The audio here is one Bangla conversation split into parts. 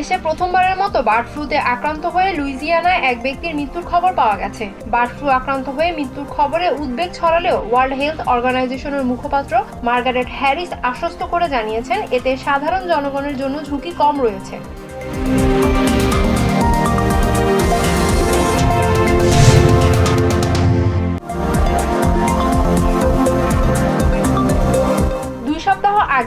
দেশে প্রথমবারের মতো বার্ড ফ্লুতে আক্রান্ত হয়ে লুইজিয়ানায় এক ব্যক্তির মৃত্যুর খবর পাওয়া গেছে। বার্ড ফ্লু আক্রান্ত হয়ে মৃত্যুর খবরে উদ্বেগ ছড়ালেও ওয়ার্ল্ড হেলথ অর্গানাইজেশনের মুখপাত্র মার্গারেট হ্যারিস আশ্বস্ত করে জানিয়েছেন, এতে সাধারণ জনগণের জন্য ঝুঁকি কম রয়েছে।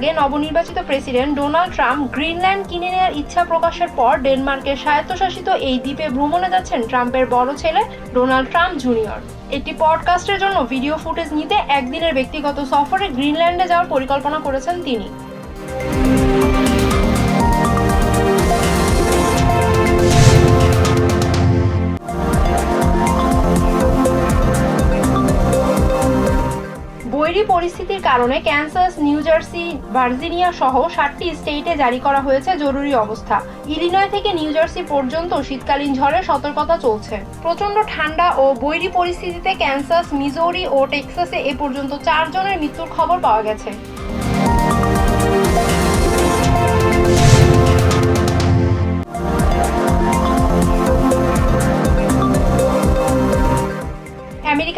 আগে নবনির্বাচিত প্রেসিডেন্ট ডোনাল্ড ট্রাম্প গ্রিনল্যান্ড কিনে নেওয়ার ইচ্ছা প্রকাশের পর ডেনমার্কের স্বায়ত্তশাসিত এই দ্বীপে ভ্রমণে যাচ্ছেন ট্রাম্পের বড় ছেলে ডোনাল্ড ট্রাম্প জুনিয়র। একটি পডকাস্টের জন্য ভিডিও ফুটেজ নিতে একদিনের ব্যক্তিগত সফরে গ্রিনল্যান্ডে যাওয়ার পরিকল্পনা করেছেন তিনি। পরিস্থিতির কারণে ক্যান্সাস, নিউ জার্সি, ভার্জিনিয়া সহ সাতটি স্টেটে জারি করা হয়েছে জরুরি অবস্থা। ইলিনয় থেকে নিউ জার্সি পর্যন্ত শীতকালীন ঝড়ে সতর্কতা চলছে। প্রচণ্ড ঠান্ডা ও বৈরী পরিস্থিতিতে ক্যান্সাস, মিজোরি ও টেক্সাসে এ পর্যন্ত চারজনের মৃত্যুর খবর পাওয়া গেছে।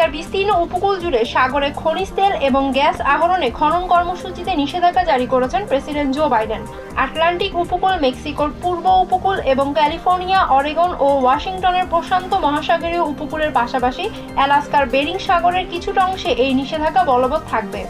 আমেরিকার বিস্তীর্ণ উপকূল জুড়ে সাগরে খনিজ তেল এবং গ্যাস আহরণে খনন কর্মসূচিতে নিষেধাজ্ঞা জারি করেছেন প্রেসিডেন্ট জো বাইডেন। আটলান্টিক উপকূল, মেক্সিকোর পূর্ব উপকূল এবং ক্যালিফোর্নিয়া, অরেগন ও ওয়াশিংটনের প্রশান্ত মহাসাগরীয় উপকূলের পাশাপাশি অ্যালাস্কার বেরিং সাগরের কিছুটা অংশে এই নিষেধাজ্ঞা বলবৎ থাকবে।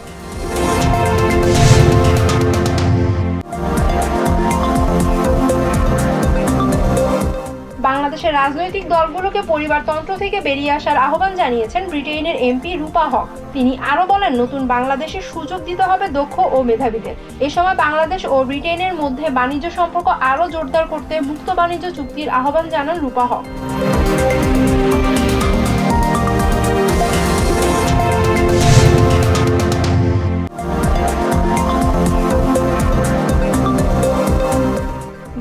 বাংলাদেশের রাজনৈতিক দলগুলোকে পরিবারতন্ত্র থেকে বেরিয়ে আসার আহ্বান জানিয়েছেন ব্রিটেনের এমপি রূপা হক। তিনি আরও বলেন, নতুন বাংলাদেশের সুযোগ দিতে হবে দক্ষ ও মেধাবীদের। এ সময় বাংলাদেশ ও ব্রিটেনের মধ্যে বাণিজ্য সম্পর্ক আরও জোরদার করতে মুক্ত বাণিজ্য চুক্তির আহ্বান জানান রূপা হক।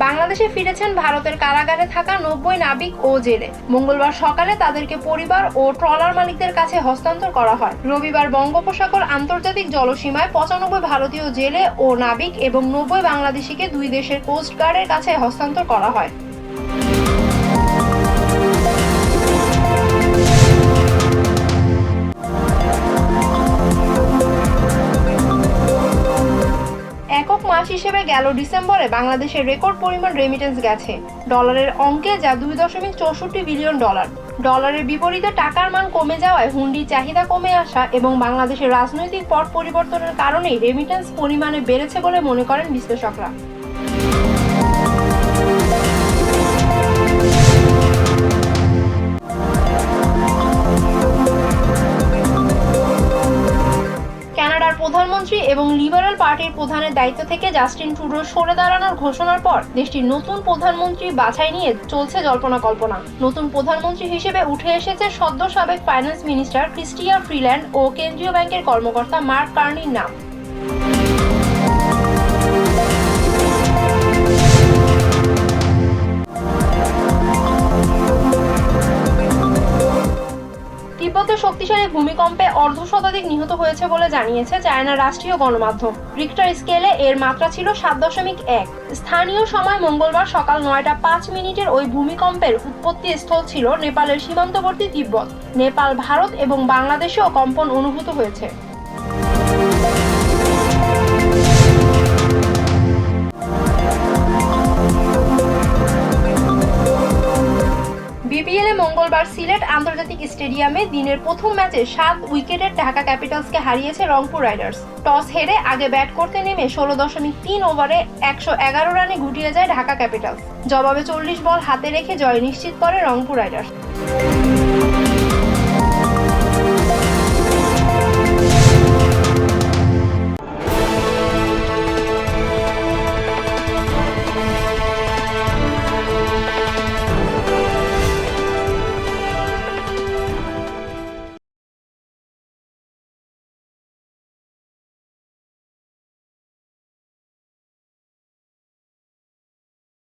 বাংলাদেশে ফিরেছেন ভারতের কারাগারে থাকা নব্বই নাবিক ও জেলে। মঙ্গলবার সকালে তাদেরকে পরিবার ও ট্রলার মালিকদের কাছে হস্তান্তর করা হয়। রবিবার বঙ্গোপসাগর আন্তর্জাতিক জলসীমায় পঁচানব্বই ভারতীয় জেলে ও নাবিক এবং নব্বই বাংলাদেশিকে দুই দেশের কোস্টগার্ডের কাছে হস্তান্তর করা হয়। হিসেবে গেল ডিসেম্বরে বাংলাদেশের রেকর্ড পরিমাণ রেমিটেন্স গেছে। ডলারের অঙ্কে যা দুই দশমিক চৌষট্টি বিলিয়ন ডলার। ডলারের বিপরীতে টাকার মান কমে যাওয়ায় হুন্ডির চাহিদা কমে আসা এবং বাংলাদেশের রাজনৈতিক পট পরিবর্তনের কারণেই রেমিটেন্স পরিমাণে বেড়েছে বলে মনে করেন বিশ্লেষকরা। পার্টির প্রধানের দায়িত্ব থেকে জাস্টিন ট্রুডো সরে দাঁড়ানোর ঘোষণার পর দেশটির নতুন প্রধানমন্ত্রী বাছাই নিয়ে চলছে জল্পনা কল্পনা। নতুন প্রধানমন্ত্রী হিসেবে উঠে এসেছে সদ্য সাবেক ফাইন্যান্স মিনিস্টার ক্রিস্টিয়া ফ্রিল্যান্ড ও কেন্দ্রীয় ব্যাংকের কর্মকর্তা মার্ক কার্নির নাম। শক্তিশালী ভূমিকম্পে অর্ধ শতাধিক নিহত হয়েছে বলে জানিয়েছে চায়নার রাষ্ট্রীয় গণমাধ্যম। রিক্টার স্কেলে এর মাত্রা ছিল সাত দশমিক এক। স্থানীয় সময় মঙ্গলবার সকাল নয়টা পাঁচ মিনিটের ওই ভূমিকম্পের উৎপত্তি স্থল ছিল নেপালের সীমান্তবর্তী তিব্বত। নেপাল, ভারত এবং বাংলাদেশেও কম্পন অনুভূত হয়েছে। মঙ্গলবার সিলেট আন্তর্জাতিক স্টেডিয়ামে দিনের প্রথম ম্যাচে সাত উইকেটের ঢাকা ক্যাপিটালসকে হারিয়েছে রংপুর রাইডার্স। টস হেরে আগে ব্যাট করতে নেমে ষোলো দশমিক তিন ওভারে একশো এগারো রানে গুটিয়ে যায় ঢাকা ক্যাপিটালস। জবাবে চল্লিশ বল হাতে রেখে জয় নিশ্চিত করে রংপুর রাইডার্স।